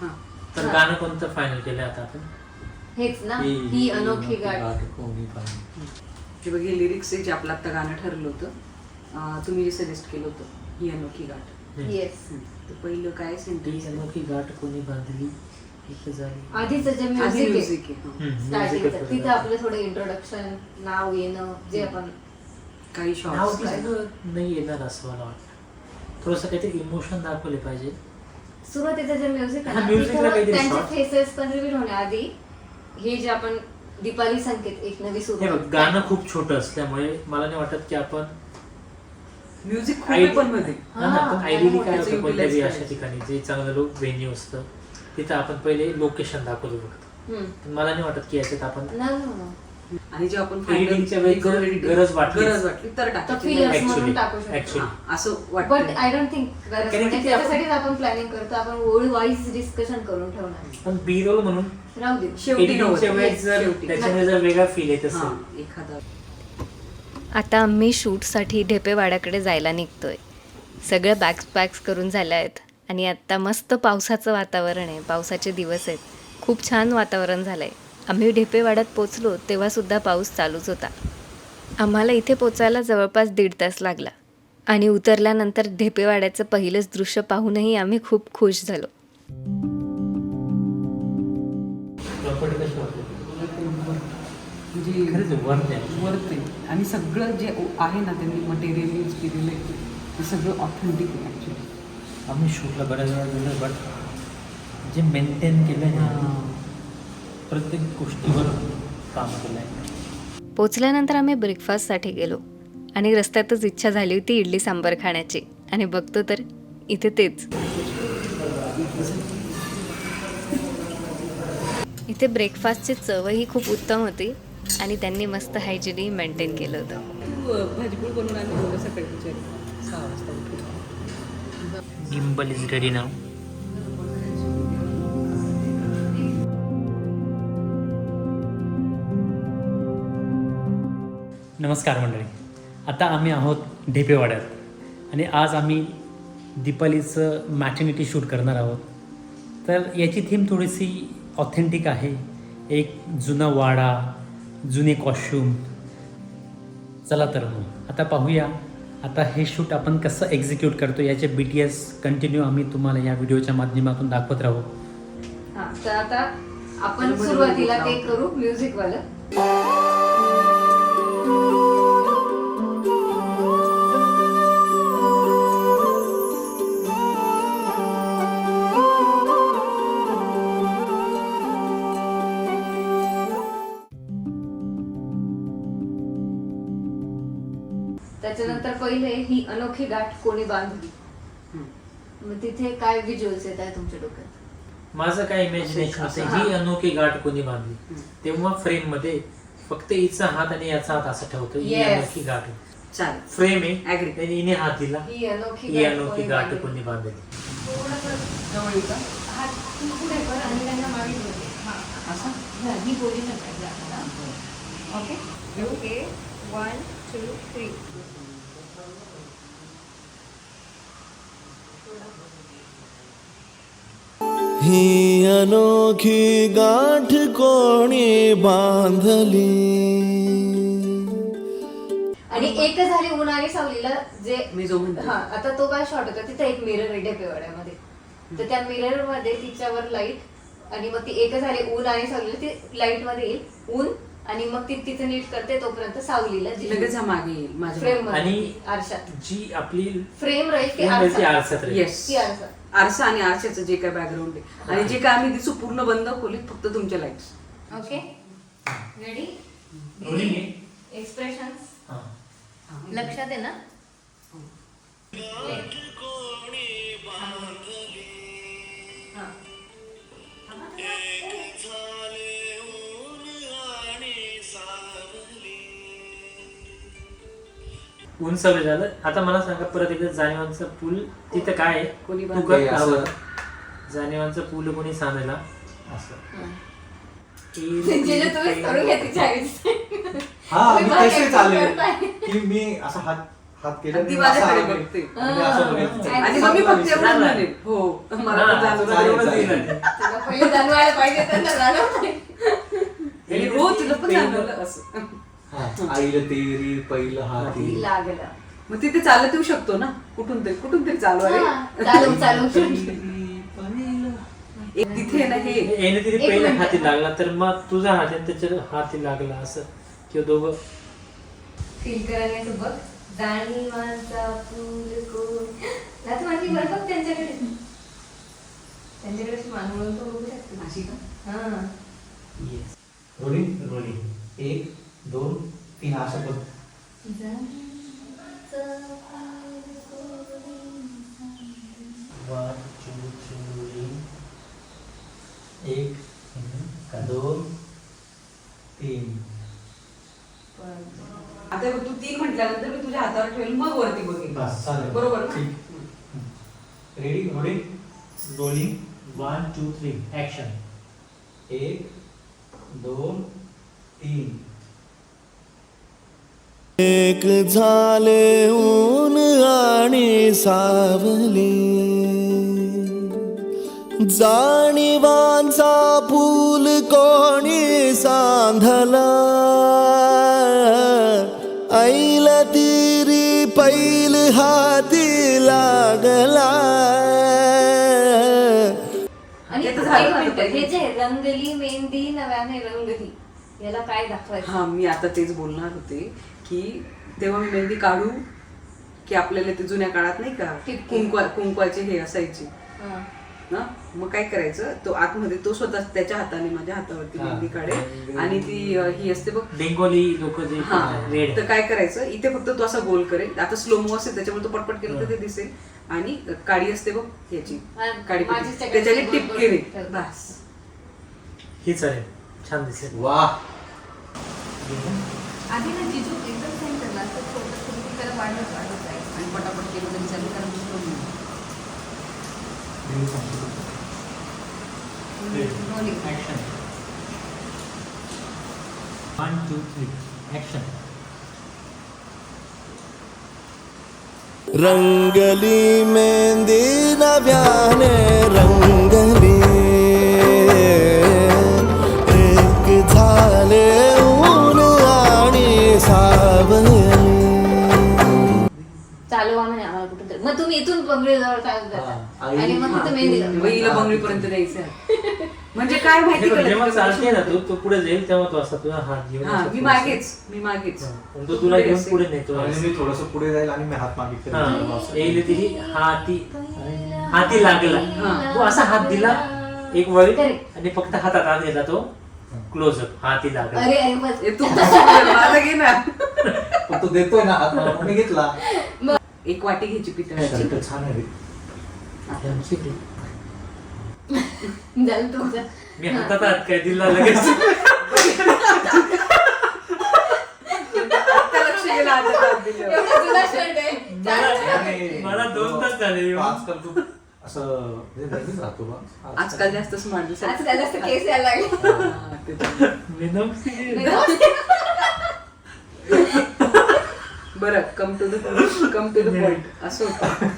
हा. तर गाणं कोणतं फायनल केलं आता आपण? हेच ना. ही अनोखी गाठ कोणी पाहिजे. हे बघ हे लिरिक्स आहे जे आपलं आता गाणं ठरलं होतं. अं, तुम्ही जे सजेस्ट केलं होतं ही अनोखी गाठ. येस हम्म. तर पहिलं काय ही सेंटेन्स अनोखी गाठ कोणी बांधली एक झाली. आधीच जे आधी म्युझिक आहे. म्युझिक आहे हा. हम्म, स्टार्टिंगचं musicच तिथं. आपलं थोडं इंट्रोडक्शन नाव येणं जे आपण काही नाव शॉर्ट तिचं नाही येणार असं मला वाटतं. थोडंसं काहीतरी इमोशन दाखवले पाहिजे. सुरुवातीचं जे म्युझिक हा, music ला काहीतरी त्यांचे short. फेसेस पण रिव्हील होण्याआधी हे जे आपण दीपाली संकेत एक नवी हे बघ सुरुवात गाणं खूप छोटं असल्यामुळे मला नाही वाटत की आपण म्युझिक खूप आहे पण मध्ये हा ना, पण आयडियली काय त्याचं होतं कोणत्याही अशा करायचं. ठिकाणी जे चांगलं लोक व्हेन्यू असतं तिथं आपण पहिले लोकेशन दाखवतो हम्म. पण मला नाही वाटत की याच्यात आपण. आणि जेव्हा आपण Editingच्या वेळी गरज वाटली- गरज वाटली तर तर टाकायची. fillers नाही. म्हणून Actually, टाकू शकतो. actually. हा, असं बट वाटतं आय डोंट थिंक कारण की ते आपण- त्याच्यासाठीच आपण प्लॅनिंग करतो. आपण वाईज डिस्कशन करून ठेवणार. पण बी रोल म्हणून राहू दे. शेवटी एडिटिंगच्या नव्हतं. वेळेस जर शेवटी. त्याच्यामध्ये जर वेगळा फील येत हा, असेल एखादा. आता आम्ही शूटसाठी ढेपेवाड्याकडे जायला निघतोय. सगळं बॅग्स पॅक्स करून झालं आहेत. आणि आत्ता मस्त पावसाचं वातावरण आहे. पावसाचे दिवस आहेत. खूप छान वातावरण झालं आहे आम्ही ढेपेवाड्यात पोचलो तेव्हासुद्धा पाऊस चालूच होता. आम्हाला इथे पोचायला जवळपास दीड तास लागला. आणि उतरल्यानंतर ढेपेवाड्याचं पहिलंच दृश्य पाहूनही आम्ही खूप खुश झालो. प्रॉपर्टी कशी वाटते? म्हणजे आणि सगळं जे आहे ना त्यांनी मटेरियल यूज केलेलं आहे ते सगळं ऑथेंटिक आहे ॲक्च्युली आम्ही शूटला बऱ्याच वेळा गेलो बट जे मेंटेन केलं आहे ना प्रत्येक गोष्टीवर काम केलं आहे पोचल्यानंतर आम्ही ब्रेकफास्टसाठी गेलो. आणि रस्त्यातच इच्छा झाली होती इडली सांबार खाण्याची. आणि बघतो तर इथे तेच. इथे ब्रेकफास्टची चवही खूप उत्तम होती. आणि त्यांनी मस्त हायजिनी मेंटेन केलं होतं. बनवून सकाळी गिम्बल इज रेडी नाव नमस्कार मंडळी. आता आम्ही आहोत ढेपेवाड्यात आणि आज आम्ही दीपालीचं मॅटर्निटी शूट करणार आहोत. तर याची थीम थोडीशी ऑथेंटिक आहे. एक जुना वाडा जुने कॉस्ट्यूम चला तर मग आता पाहूया. आता हे शूट आपण कसं एक्झिक्यूट करतो याचे बी टी एस कंटिन्यू आम्ही तुम्हाला या व्हिडिओच्या माध्यमातून दाखवत राहू. तर आता आपण सुरुवातीला ते करू म्युझिकवालं त्याच्यानंतर पहिले ही अनोखी गाठ कोणी बांधली? मग तिथे काय विज्युअल्स येत आहे तुमच्या डोक्यात? माझं काय इमॅजिनेशन असं- होतं असं- ही अनोखी गाठ कोणी बांधली. तेव्हा फ्रेममध्ये फक्त हिचा हात आणि याचा हात असं ठेवतो ही Yes. अनोखी गाठ. चालेल फ्रेम आहे Agree. आणि हिने हात दिला ही अनोखी ही गाठ अनोखी कोणी गाठ बांधली? कोणी बांधली थोडंसं जवळ येऊ का हात तू पुढे कर आणि त्यांना मागे घेऊन ये. हा. असं हा, ही पोझिशन पाहिजे आपल्याला okay okay one two three ही अनोखी गाठ कोणी बांधली? आणि एक झाली उन्हाळी सावलीला जे मी जो म्हणते. हा आता तो काय शॉट होता तिथे एक मिरर आहे डेपेवाड्यामध्ये तर त्या मिररमध्ये तिच्यावर लाइट आणि मग ती एक झाली ऊन आणि सावलीला ती लाइटमध्ये येईल ऊन आणि मग ती तिचं नीट करते तोपर्यंत सावलीला लगेच हा मागे येईल माझ्या फ्रेम आणि आरशात. जी आपली फ्रेम राहील की frame ती आरसा आरशात राहील. येस ती आरसा आरसा आणि आरशाचं जे काय बॅकग्राऊंड आहे. आणि जे काय आम्ही दिसू पूर्ण बंद खोलीत फक्त तुमच्या लाईट्स ओके रेडी? एक्सप्रेशन हा. लक्षात आहे ना? ऊन सगळं झालं आता मला सांगा परत एकदा जानेवांचं पूल तिथं काय आहे कोणी तू बांधलं? कर हे असं. आवड. जानेवांचं पूल कोणी सांगायला असं जे जे तुम्ही करून घ्या तिच्या आईचं. हा तुम्ही मी बघा तसे काय चालेल करताय. की मी असा हात हात केले आणि ती बघते आणि असं बघायचं. आणि मग मी फक्त एवढं म्हणेन हो मला पण जाणवलं. तुला एवढं चालेल, दिलं. तुला पहिले जाणवायला पाहिजे जाणवलं हो तुला पण जाणवलं असं हा, आईला तेरी पहिलं हाती लागलं. मग तिथे चालत येऊ शकतो ना? कुठून तरी कुठून तरी चालू आहे. चालू चालू. एक तिथे ना हे. याने तिथे पहिला. हाती लागला तर मग तुझा हात त्याच्या हाती लागला असं. किंवा दोघं. फील करायला तू बघ. जाणीवांचा फूल कोण आता माझी बरं बघ त्यांच्याकडे. त्यांच्याकडे मान म्हणून तो बघू शकतो. अशी का? हा. Yes rolling rolling. एक दोन तीन असं बघ वन टू थ्री एक दोन तीन. आता तू तीन म्हटल्यानंतर मी तुझ्या हातावर ठेवेल मग वरती बघेल. बस, चालेल. बरोबर ना? ठीक. Ready rolling rolling one two three action एक दोन तीन. एक झाले ऊन आणि सावली. जाणीवांचा फूल कोणी सांधला. ऐल तिरी पैल हाती लागला. आणि. हे जे रंगली मेहंदी नव्याने रंगली याला काय दाखवायचं? हा मी आता तेच बोलणार होते. की तेव्हा मी मेहंदी काढू की आपल्याला ते जुन्या काळात नाही का. कुंकवा कुंकवाचे हे असायचे. हा. ना मग काय करायचं? तो आतमध्ये तो स्वतः त्याच्या हाताने माझ्या हातावरती. मेहंदी काढेल. आणि ती ही असते बघ. बेंगोली लोक जे हा. रेड. तर काय करायचं? इथे फक्त तो असा गोल करेल. आता स्लोमो असेल त्याच्यामुळे तो पटपट केलं तर ते दिसेल. आणि काडी असते बघ याची. सगळ्यात त्याच्याने टिप केली करते. बस. हे चालेल छान दिसेल. वा आधी ना जिजू एकदम सेम करला. तर छोटं छोटं त्याला वाढवत वाढवत आणि पटापट केलं तरी चालेल कारण दुसरं. Action one two three action रंगली मेहंदी नव्याने रंगली इथून बंगळी जवळ हा, आणि मग हा, तिथं मेहंदी मग लावता. हिला बंगळीपर्यंत द्यायचं. म्हणजे काय माहिती जेव्हा? चालते ना तू तो पुढे जाईल तेव्हा तो असा तुझा हात घेऊन हा असा मी पुढे मागेच मी मागेच हा. आणि तो तुला घेऊन. पुढे नेतो आणि मी थोडस पुढे जाईल आणि मी हात मागितले हा येईल तिथे हाती हाती लागला हा. तू असा हात दिला एक वळी Correct. आणि फक्त हातात हात घेतला तो क्लोजअप हाती लागला अरे अरे बस ए, तू घे ना पण तो देतोय ना हात म्हणून मी घेतला एक वाटी घ्यायची पितळाची छान आहे रे. झालं तुमचं. मी हातात हात काय दिला लगेच? आता लक्ष गेलं हातात हात दिल्यावर. एवढा जुना शर्ट आहे. चालेल. आणि मला दोन तास झाले येऊन. आजकाल तू असं म्हणजे नवीन राहतो बा. आजकाल जास्त स्मार्ट आजकाल जास्त केस यायला लागले. बरं come to the come to the point असं होतं.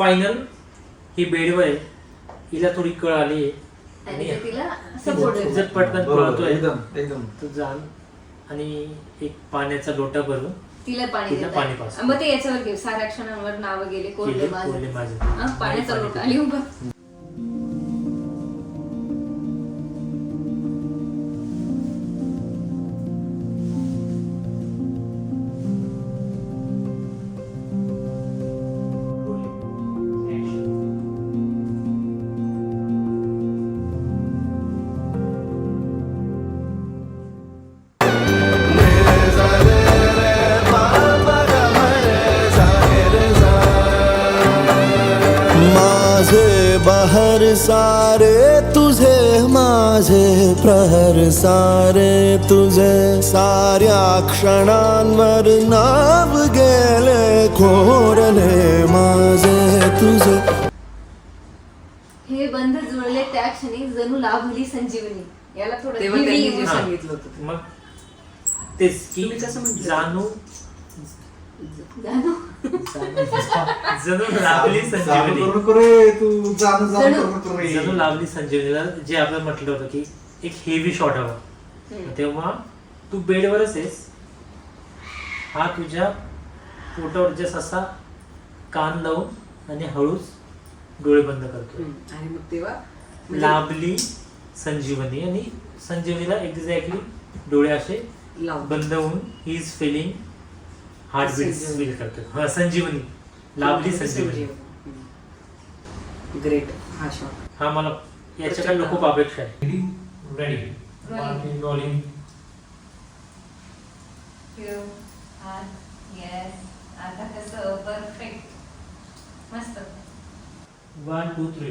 फायनल ही बेडवर आहे. हिला थोडी कळ आली आहे आणि तिला पटकन पळतोय एकदम एकदम. तू जाण. आणि एक पाण्याचा लोटा भरून तिला पाणी तिला. पाणी पाज. मग ते याच्यावर घे साऱ्या अक्षरांवर नाव गेले कोरले केले, माझे. हा, पाण्याचा पाणी लोटा पिते. लिहून सारे तुझे साऱ्या क्षणांवर नाव गेले कोरले माझे तुझे हे बंध जुळले त्या क्षणी जणू लाभली संजीवनी याला थोडं तेव्हा त्यांनी जे. सांगितलं होतं ते. मग तेच की तुम्ही कसं म्हटलं? जाणू जाणू जणू लाभली संजीवनी करू नको रे तू जाणू जाणू जणू- करू नको रे जणू लाभली संजीवनीला जे आपण म्हटलं होतं की एक हेवी. शॉट हवा तेव्हा तू बेडवरच आहेस. हा तुझ्या पोटावर जस असा कान लावून आणि हळूच डोळे बंद करतो. आणि मग तेव्हा? म्हणजे लाभली संजीवनी आणि संजीवनीला एक्झॅक्टली डोळे असे. बंद होऊन he is feeling heart beat. Feel करतो हा संजीवनी. लाभली संजीवनी. ग्रेट हा शॉट हा मला याच्याकडनं खूप अपेक्षा आहे. Ready Rolling. रोलिंग आता कसं परफेक्ट मस्त वन टू थ्री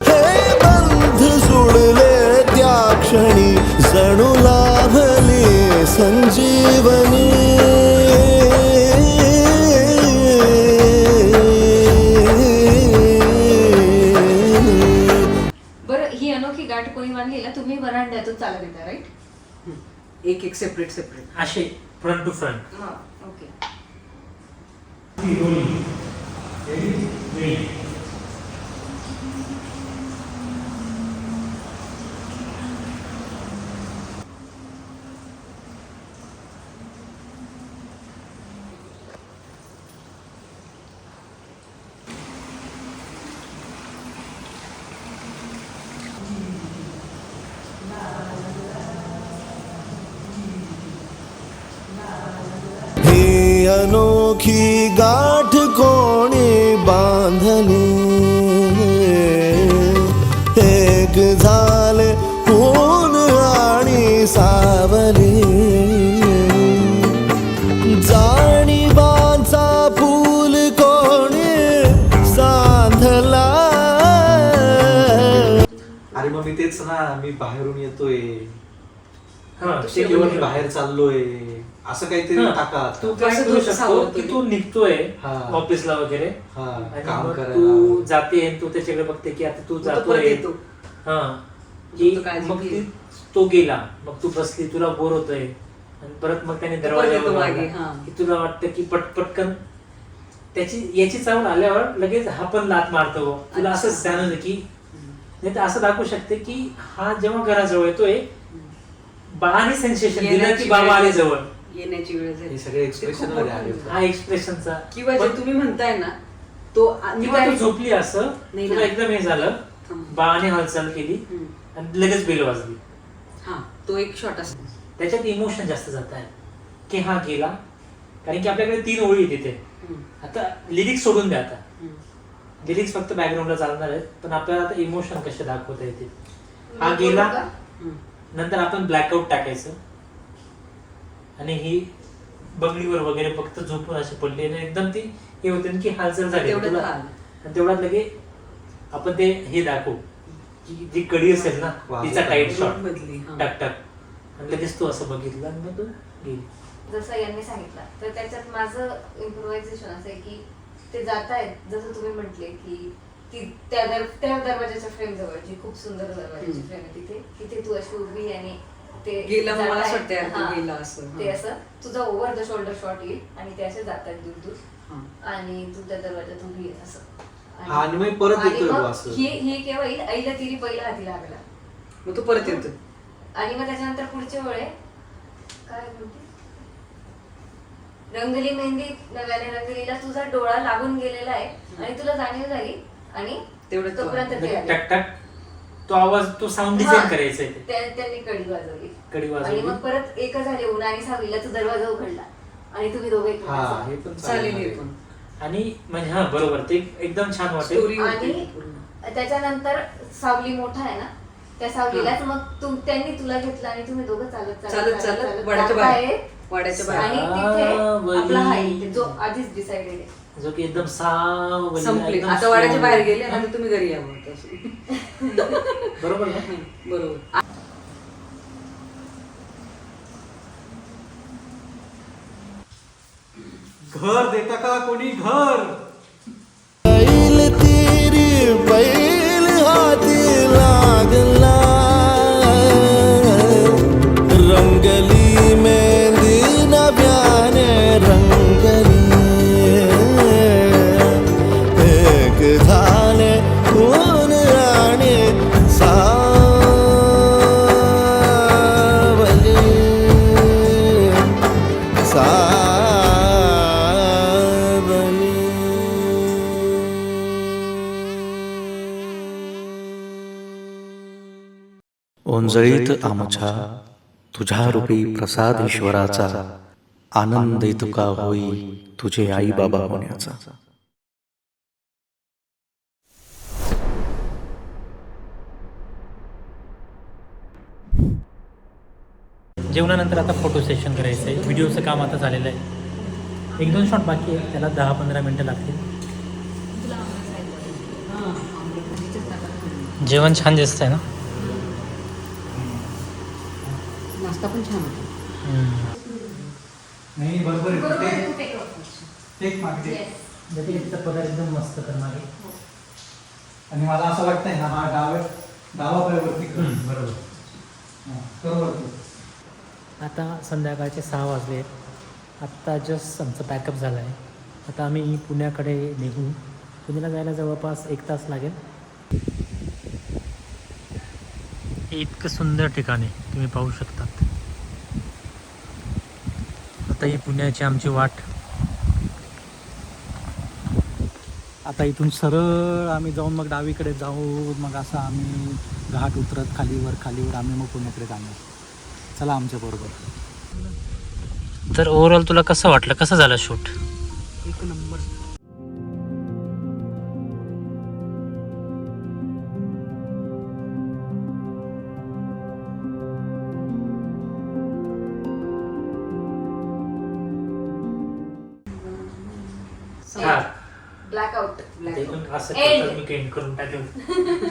हे बंध जुळले त्या क्षणी जणू चालत येता राईट एक एक सेपरेट सेपरेट असे फ्रंट टू फ्रंट हा ओके सुखी गाठ कोणी बांधले? एक झाले ऊन आणि सावले. जाणीवाचा फूल कोणी साधला? अरे मग मी तेच ना मी बाहेरून येतोय. हा ते किंवा मी बाहेर चाललोय असं काहीतरी हा. टाका आता. तू काय कसं करू शकतो की ते? निघतोय हा. ऑफिसला वगैरे हा, आणि काम मग करायला. तू जाते आणि तू त्याच्याकडे बघते की आता तू मग तो परत जातोय येतो. हा की तो काळजी मग. ती- तो गेला मग तू बसली तुला बोर होतोय आणि परत मग त्याने तो परत दरवाजा येतो उघडला. मागे, हा. की तुला वाटतं की पट पटकन त्याची याची चावड आल्यावर लगेच हा पण लात मारतो बुवा. तुला अच्छा. असं जाणवतं की नाही तर असं दाखवू शकते की हा जेव्हा घराजवळ येतोय बाळाने सेन्सेशन दिलं की येण्याची बाबा आले झाली. जवळ येण्याची वेळ झाली हे सगळे एक्सप्रेशन खूप मध्ये मोठं आले होतं. हा एक्सप्रेशनचा किंवा जे तुम्ही म्हणताय ना तो आ- मी किंवा तू direct- झोपली असं नाही तुला ना. एकदम हे झालं हं. बाळाने हालचाल केली. आणि लगेच बेल वाजली हा तो एक शॉट असतो त्याच्यात इमोशन जास्त जात आहे की हा गेला कारण की आपल्याकडे तीन ओळी तिथे. आता लिरिक्स सोडून द्या आता. लिरिक्स फक्त बॅकग्राऊंडला चालणार आहेत पण आपल्याला आता इमोशन कसे दाखवता येतील हा गेला. नंतर आपण ब्लॅकआउट टाकायचं आणि ही बंगलीवर वगैरे फक्त झोपून अशी पडली आणि एकदम ती हे होते की हालचाल झाली. आणि तेवढ्यात लगे आपण ते हे दाखवू की जी कडी असेल ना. तिचा टाईट शॉट. टक टक आणि लगेच तू असं बघितलं आणि मग तू गेली जसं यांनी सांगितलं तर त्याच्यात माझं इम्प्रोव्हायझेशन असं आहे की ते जात आहेत जसं तुम्ही म्हटले की ती त्या दर त्या दरवाजाच्या फ्रेम जवळ जी खूप सुंदर दरवाजाची. फ्रेम आहे तिथे तिथे तू अशी उभी आहे आणि ते गेला मला. असं तो हा. गेला असं, ते हा. असं तुझा ओव्हर द शोल्डर शॉट येईल आणि ते असे जातात दूर दूर हा. आणि तू त्या दरवाजात उभी आहे असं हा, आणि मग परत आणि येतोय मग बुवा असं. हे हे केव्हा येईल आईला तिरी पहिला हाती लागला मग तो परत येतो आणि मग त्याच्यानंतर पुढचे वळे काय बोलते रंगली मेहंदी नव्याने रंगलीला तुझा डोळा लागून गेलेला आहे आणि तुला जाणीव झाली आणि तेवढ्यात तो तोपर्यंत ते लगे आले. टक टक. तो आवाज तो साऊंड हा. डिझाईन करायचा आहे त्या- त्यांनी कडी वाजवली. कडी आणि वाजवली मग परत एक झाले ऊन आणि सावलीला तो दरवाजा उघडला. आणि तुम्ही दोघे हा हे पण चालेल हे चालेल पण. आणि म्हणजे हा बरोबर. ते एकदम छान वाटेल. स्टोरी होती. आणि पूर्ण. त्याच्यानंतर सावली मोठा आहे ना? त्या सावलीलाच मग तुम त्यांनी तुला घेतलं आणि तुम्ही दोघं चालत चालत चालत वाड्याच्या. बाहेर. वाड्याच्या बाहेर. आणि तिथे सावली. आपला हाईट जो आधीच डिसाइडेड आहे. जो की एकदम साव संपले. आता वाड्याच्या बाहेर गेले आणि आता तुम्ही घरी यावं तशी. बरोबर ना? बरोबर. घर देता का कोणी? घर. बैल तेरी ओंजळीत आमच्या तुझ्या रूपी प्रसाद ईश्वराचा आनंद तुका होई तुझे आई बाबा होण्याचा. जेवणानंतर आता फोटो सेशन करायचं आहे. व्हिडिओचं काम आता झालेलं आहे. एक दोन शॉट बाकी आहे त्याला दहा पंधरा मिनटं लागतील. जेवण छान दिसतंय ना? नाश्ता पण छान होता. नाही बरोबर आहे. टेक मागते पदार्थ एकदम मस्त करणार आहे आणि मला असं वाटतंय ना हा डाव कर. बरोबर. हा. आता संध्याकाळचे सहा वाजले. आत्ता जस्ट आमचं पॅकअप झालं आहे आता आम्ही पुण्याकडे निघू. पुण्याला जायला जवळपास एक तास लागेल हे इतकं सुंदर ठिकाण आहे तुम्ही पाहू शकतात. आता ही पुण्याची आमची वाट. आता इथून सरळ आम्ही जाऊन मग डावीकडे जाऊ मग असं आम्ही घाट उतरत खालीवर खालीवर आम्ही मग पुण्याकडे जाणार. चला आमच्या बरोबर. तर ओव्हरऑल तुला कसं वाटलं? कसं झालं शूट? एक नंबर. एंड करून टाकेल